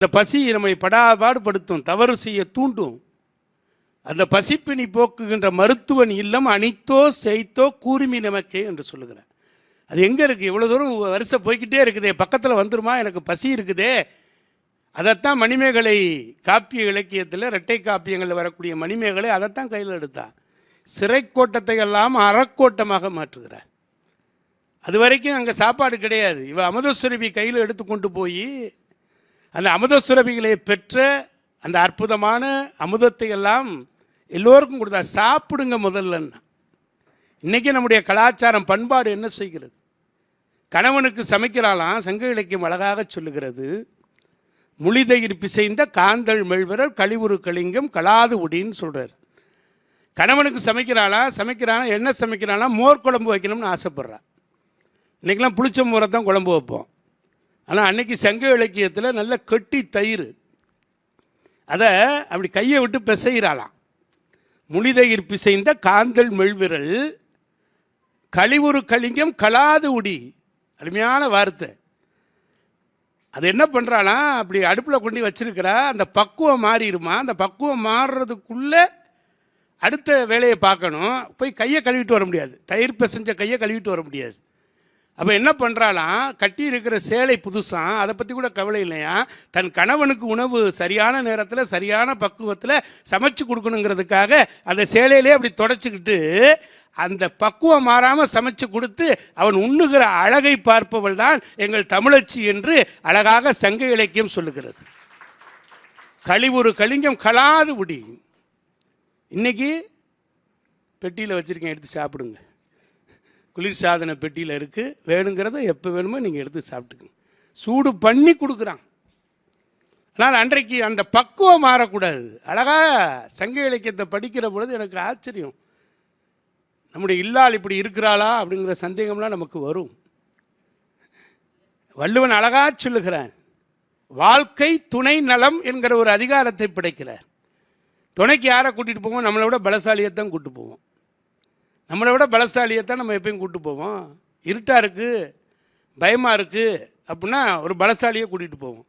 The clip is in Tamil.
இந்த பசி நம்மை படாபாடுபடுத்தும் தவறு செய்ய தூண்டும். அந்த பசிப்பினி போக்குகின்ற மருத்துவன் இல்லம் அனித்தோ செய்தோ கூர்மி நமக்கே என்று சொல்லுகிறார். அது எங்கே இருக்குது இவ்வளோ தூரம் வருஷம் போய்க்கிட்டே இருக்குதே. பக்கத்தில் வந்துருமா? எனக்கு பசி இருக்குதே. அதைத்தான் மணிமேகலை காப்பிய இலக்கியத்தில் இரட்டை காப்பியங்களில் வரக்கூடிய மணிமேகலை அதைத்தான் கையில் எடுத்தா. சிறைக்கோட்டத்தை எல்லாம் அறக்கோட்டமாக மாற்றுகிறார். அது வரைக்கும் அங்கே சாப்பாடு கிடையாது. இவ அமுதசுரபி கையில் எடுத்து கொண்டு போய் அந்த அமுதசுரபிகளை பெற்ற அந்த அற்புதமான அமுதத்தை எல்லாம் எல்லோருக்கும் கொடுத்தா சாப்பிடுங்க முதல்லன்னா. இன்றைக்கி நம்முடைய கலாச்சாரம் பண்பாடு என்ன செய்கிறது? கணவனுக்கு சமைக்கிறாளாம் சங்க இலக்கியம் அழகாக சொல்லுகிறது முளிதயிர் பிசைந்த காந்தள் மெல்வரர் கழிவுறு கலிங்கம் கலாது உடின்னு சொல்கிறார் கணவனுக்கு சமைக்கிறாளா சமைக்கிறானா என்ன சமைக்கிறானா மோர் குழம்பு வைக்கணும்னு ஆசைப்பட்றா. இன்றைக்கெல்லாம் புளிச்ச மோரை தான் குழம்பு வைப்போம். ஆனால் அன்னைக்கு சங்க இலக்கியத்தில் நல்ல கெட்டி தயிர். அதை அப்படி கையை விட்டு பிசைகிறாளாம் முனிதயிர் பிசைந்த காந்தல் மெல்விரல் கழிவுறு கலிங்கம் கலாது உடி. அருமையான வார்த்தை. அது என்ன பண்ணுறானா அப்படி அடுப்பில் கொண்டு வச்சிருக்கிறா அந்த பக்குவம் மாறிடுமா அந்த பக்குவம் மாறுறதுக்குள்ளே அடுத்த வேலையை பார்க்கணும். போய் கையை கழுவிட்டு வர முடியாது. தயிர் பிசைஞ்ச கையை கழுவிட்டு வர முடியாது. அப்போ என்ன பண்ணுறாளாம் கட்டி இருக்கிற சேலை புதுசாக அதை பற்றி கூட கவலை இல்லையா? தன் கணவனுக்கு உணவு சரியான நேரத்தில் சரியான பக்குவத்தில் சமைச்சு கொடுக்கணுங்கிறதுக்காக அந்த சேலையிலே அப்படி தொடச்சிக்கிட்டு அந்த பக்குவம் மாறாமல் சமைச்சு கொடுத்து அவன் உண்ணுகிற அழகை பார்ப்பவள் தான் எங்கள் தமிழச்சி என்று அழகாக சங்க இலக்கியம் சொல்லுகிறது. கழிவுறு கலிங்கம் கலாது உடி இன்னைக்கு பெட்டியில் வச்சுருக்கேன் எடுத்து சாப்பிடுங்க. குளிர்சாதன பெட்டியில் இருக்குது வேணுங்கிறத எப்போ வேணுமோ நீங்கள் எடுத்து சாப்பிட்டுக்குங்க. சூடு பண்ணி கொடுக்குறான். ஆனால் அன்றைக்கு அந்த பக்குவம் மாறக்கூடாது. அழகா சங்க இலக்கியத்தை படிக்கிற பொழுது எனக்கு ஆச்சரியம். நம்முடைய இல்லாள் இப்படி இருக்கிறாளா அப்படிங்கிற சந்தேகம்லாம் நமக்கு வரும். வள்ளுவன் அழகா சொல்லுகிறான். வாழ்க்கை துணை நலம் என்கிற ஒரு அதிகாரத்தை படைக்கிறார். துணைக்கு யாரை கூட்டிகிட்டு போவோம்? நம்மளை விட பலசாலியை தான் கூட்டு போவோம். நம்மளை விட பலசாலியை தான் நம்ம எப்பயும் கூப்பிட்டு போவோம். இருட்டாக இருக்குது பயமாக இருக்குது அப்படின்னா ஒரு பலசாலியை கூட்டிகிட்டு போவோம்.